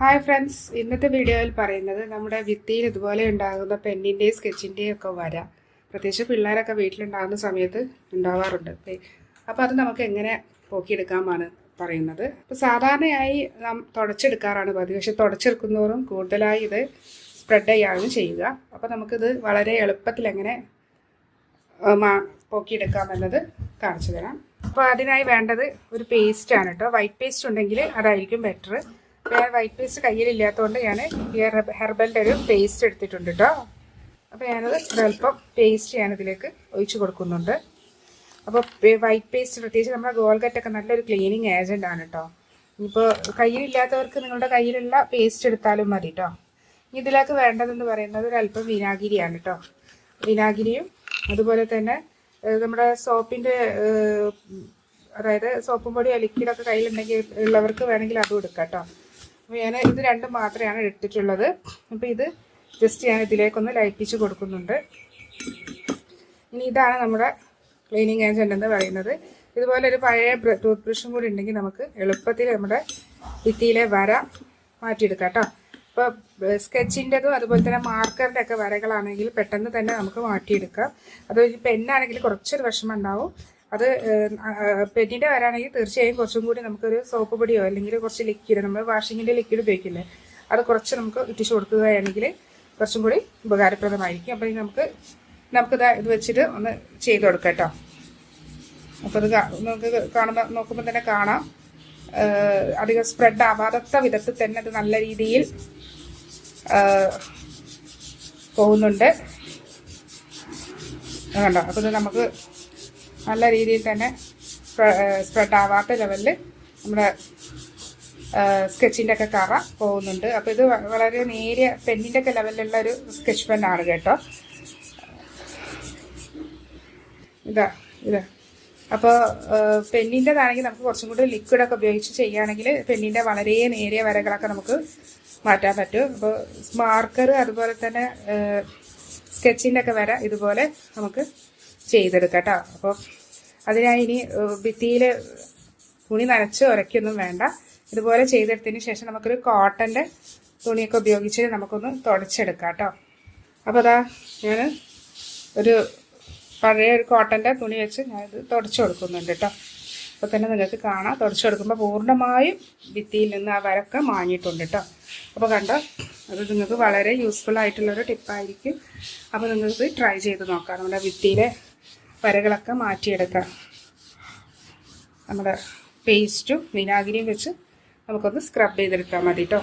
Hi friends ഇന്നത്തെ വീഡിയോയിൽ പറയുന്നത് നമ്മുടെ ഭിത്തിയിൽ ഇതുപോലെ ഉണ്ടാകുന്ന പെന്നിന്റെയും സ്കെച്ചിന്റെയും ഒക്കെ വര. പ്രത്യേകിച്ച് പിള്ളേരൊക്കെ വീട്ടിലുണ്ടാകുന്ന സമയത്ത് ഉണ്ടാവാറുണ്ട്. അപ്പോൾ അത് നമുക്ക് എങ്ങനെ പോക്കിയെടുക്കാമെന്നാണ് പറയുന്നത്. അപ്പോൾ സാധാരണയായി നാം തുടച്ചെടുക്കാറാണ് പതിവ്. പക്ഷെ തുടച്ചെടുക്കുന്നതോറും കൂടുതലായി ഇത് സ്പ്രെഡ് ചെയ്യാണ് ചെയ്യുക. അപ്പോൾ നമുക്കിത് വളരെ എളുപ്പത്തിൽ എങ്ങനെ പോക്കിയെടുക്കാമെന്നത് കാണിച്ചു തരാം. അപ്പോൾ അതിനായി വേണ്ടത് ഒരു പേസ്റ്റാണ് കേട്ടോ. വൈറ്റ് പേസ്റ്റ് ഉണ്ടെങ്കിൽ അതായിരിക്കും ബെറ്റർ ഞാൻ വൈറ്റ് പേസ്റ്റ് കയ്യിലില്ലാത്തതുകൊണ്ട് ഞാൻ ഈ ഹെർബലിന്റെ ഒരു പേസ്റ്റ് എടുത്തിട്ടുണ്ട് കേട്ടോ അപ്പോൾ ഞാനത് ഒരല്പം പേസ്റ്റ് ഞാൻ ഇതിലേക്ക് ഒഴിച്ചു കൊടുക്കുന്നുണ്ട്. അപ്പോൾ വൈറ്റ് പേസ്റ്റ് പ്രത്യേകിച്ച് നമ്മുടെ ഗോൾഗറ്റൊക്കെ നല്ലൊരു ക്ലീനിങ് ഏജന്റ് ആണ് കേട്ടോ ഇനിയിപ്പോൾ കയ്യിലില്ലാത്തവർക്ക് നിങ്ങളുടെ കയ്യിലുള്ള പേസ്റ്റ് എടുത്താലും മതി കേട്ടോ ഇതിലേക്ക് വേണ്ടതെന്ന് പറയുന്നത് ഒരല്പം വിനാഗിരിയാണ് കേട്ടോ വിനാഗിരിയും അതുപോലെ തന്നെ നമ്മുടെ സോപ്പിന്റെ അതായത് സോപ്പും പൊടിയോ ലിക്വിഡൊക്കെ കയ്യിലുണ്ടെങ്കിൽ ഉള്ളവർക്ക് വേണമെങ്കിൽ അതും എടുക്കാം കേട്ടോ അപ്പോൾ ഞാൻ ഇത് രണ്ടും മാത്രമാണ് എടുത്തിട്ടുള്ളത്. അപ്പോൾ ഇത് ജസ്റ്റ് ഞാൻ ഇതിലേക്കൊന്ന് ലയിപ്പിച്ച് കൊടുക്കുന്നുണ്ട്. ഇനി ഇതാണ് നമ്മുടെ ക്ലീനിങ് ഏജന്റ് എന്ന് പറയുന്നത്. ഇതുപോലെ ഒരു പഴയ ടൂത്ത് ബ്രഷും കൂടി ഉണ്ടെങ്കിൽ നമുക്ക് എളുപ്പത്തിൽ നമ്മുടെ ഭിത്തിയിലെ വര മാറ്റിയെടുക്കാം കേട്ടോ. ഇപ്പോൾ സ്കെച്ചിന്റെതും അതുപോലെ തന്നെ മാർക്കറിന്റെ ഒക്കെ വരകളാണെങ്കിൽ പെട്ടെന്ന് തന്നെ നമുക്ക് മാറ്റിയെടുക്കാം. അതൊരു പെന്നാണെങ്കിൽ കുറച്ചൊരു വിഷമം ഉണ്ടാവും. അത് പെന്നിന്റെ വരാണെങ്കിൽ തീർച്ചയായും കുറച്ചും കൂടി നമുക്കൊരു സോപ്പ് പൊടിയോ അല്ലെങ്കിൽ കുറച്ച് ലിക്വിഡ് നമ്മൾ വാഷിങ്ങിന്റെ ലിക്വിഡ് ഉപയോഗിക്കില്ലേ അത് കുറച്ച് നമുക്ക് ഇട്ടിച്ച് കൊടുക്കുകയാണെങ്കിൽ കുറച്ചും കൂടി ഉപകാരപ്രദമായിരിക്കും. അപ്പോൾ നമുക്ക് നമുക്ക് നമുക്കിത് ഇത് വെച്ചിട്ട് ഒന്ന് ചെയ്ത് കൊടുക്കാം കേട്ടോ. അപ്പോൾ ഇത് നമുക്ക് കാണുമ്പോൾ നോക്കുമ്പോൾ തന്നെ കാണാം. അധികം സ്പ്രെഡ് ആവാത്ത വിധത്തിൽ തന്നെ അത് നല്ല രീതിയിൽ പോകുന്നുണ്ട്. കണ്ടോ? അപ്പോൾ നമുക്ക് നല്ല രീതിയിൽ തന്നെ സ്പ്രെഡ് ആവാത്ത ലെവലിൽ നമ്മുടെ സ്കെച്ചിന്റെ ഒക്കെ കറ പോകുന്നുണ്ട്. അപ്പോൾ ഇത് വളരെ നേരിയ പെന്നിന്റെ ഒക്കെ ലെവലിലുള്ള ഒരു സ്കെച്ച് പെന്നാണ് കേട്ടോ. ഇതാ ഇതാ. അപ്പോൾ പെന്നിന്റെതാണെങ്കിൽ നമുക്ക് കുറച്ചും കൂടി ലിക്വിഡൊക്കെ ഉപയോഗിച്ച് ചെയ്യുകയാണെങ്കിൽ പെന്നിന്റെ വളരെ നേരിയ വരകളൊക്കെ നമുക്ക് മാറ്റാൻ പറ്റും. അപ്പോൾ മാർക്കർ അതുപോലെ തന്നെ സ്കെച്ചിന്റെ ഒക്കെ വര ഇതുപോലെ നമുക്ക് ചെയ്തെടുക്കാം കേട്ടോ അപ്പോൾ അതിനായി ഇനി ഭിത്തിയിൽ തുണി നനച്ച് ഉരയ്ക്കൊന്നും വേണ്ട. ഇതുപോലെ ചെയ്തെടുത്തതിന് ശേഷം നമുക്കൊരു കോട്ടന്റെ തുണിയൊക്കെ ഉപയോഗിച്ച് നമുക്കൊന്ന് തുടച്ചെടുക്കാം കേട്ടോ അപ്പോൾ അതാ ഞാൻ ഒരു പഴയ ഒരു കോട്ടന്റെ തുണി വെച്ച് ഞാനിത് തുടച്ചു കൊടുക്കുന്നുണ്ട് കേട്ടോ അപ്പോൾ തന്നെ നിങ്ങൾക്ക് കാണാം. തുടച്ചു കൊടുക്കുമ്പോൾ പൂർണമായും ഭിത്തിയിൽ നിന്ന് ആ വരക്കെ മാഞ്ഞിട്ടുണ്ട് കേട്ടോ അപ്പോൾ കണ്ടോ? അത് നിങ്ങൾക്ക് വളരെ യൂസ്ഫുൾ ആയിട്ടുള്ളൊരു ടിപ്പായിരിക്കും അപ്പോൾ നിങ്ങൾക്ക് ട്രൈ ചെയ്ത് നോക്കാം. നമ്മുടെ ഭിത്തിയിലെ വരകളൊക്കെ മാറ്റിയെടുക്കാം. നമ്മുടെ പേസ്റ്റും വിനാഗിരിയും വെച്ച് നമുക്കൊന്ന് സ്ക്രബ് ചെയ്തെടുത്താൽ മതി കേട്ടോ